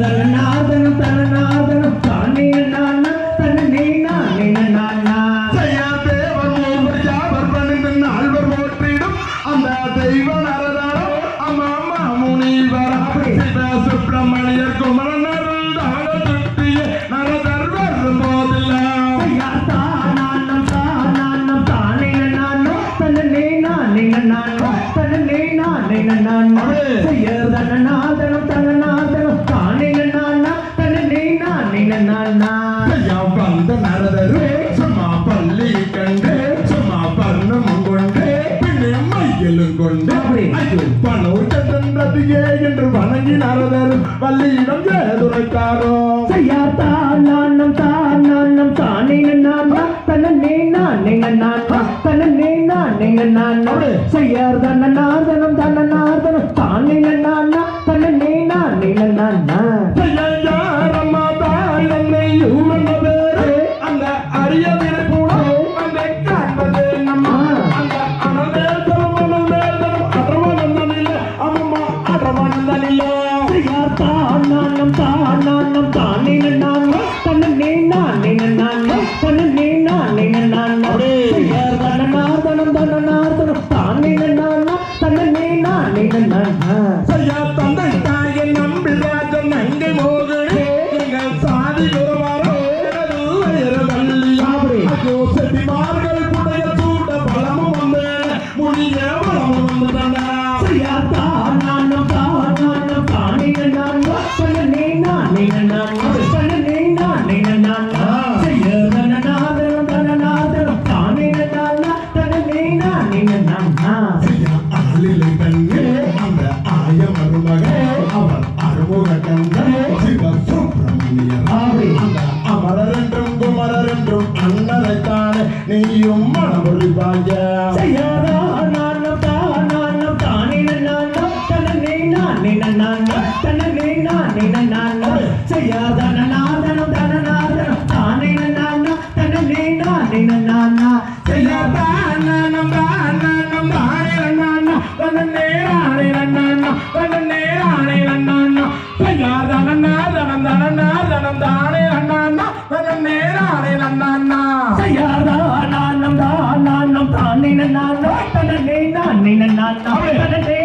தனநாதனம் தனநாதனம் தானே நான தன்னே நானே நானா. செய்யா தேவன் ஒவ்வொரு யாவர் பணிந்து ஆழ்வர் போற்றிடும். அந்த தெய்வ நரதாரம் அம்மா அம்மா முனிவர். சுப்பிரமணியர் குமரன் துட்டிய நரதர் வரும் போதெல்லாம் தானம் தானம் தானே நானோ தன்னே நானே நானா தன்னே நானே நான். செய்யறதன மையலும் கொண்டு பணவுட்டே என்று வணங்கி நரதரு பள்ளியிடம் ஏதுரைத்தாரோ செய்யா தானானம் தானானம் தானே நானா தன்னே நானே நானா தன்னே நானே நானா செய்யதனாதனம் தனநாதனம் தானே நானா தானானம் தானே நீ நான் நானே நான் அமரர் என்றும் குமரர் என்றும் அண்ணனைத்தானே நீயும் மனமொழிவாய செய்யாதானானம் தானானம் தானே நானா நானே செய்யாதனாதனம் தனநாதனம் தானே நானா நான் நானே நானா நான் நான் தானே நன்னானா தன்னே ராணே நன்னானா தன்னே ராணே நன்னானா செய்யாதானம் தானம் தானம் தானே நன்னானா தன்னே ராணே நன்னானா செய்யாதானானம் தானானம் தானே நானா தன்னே நானே நானா தன்னே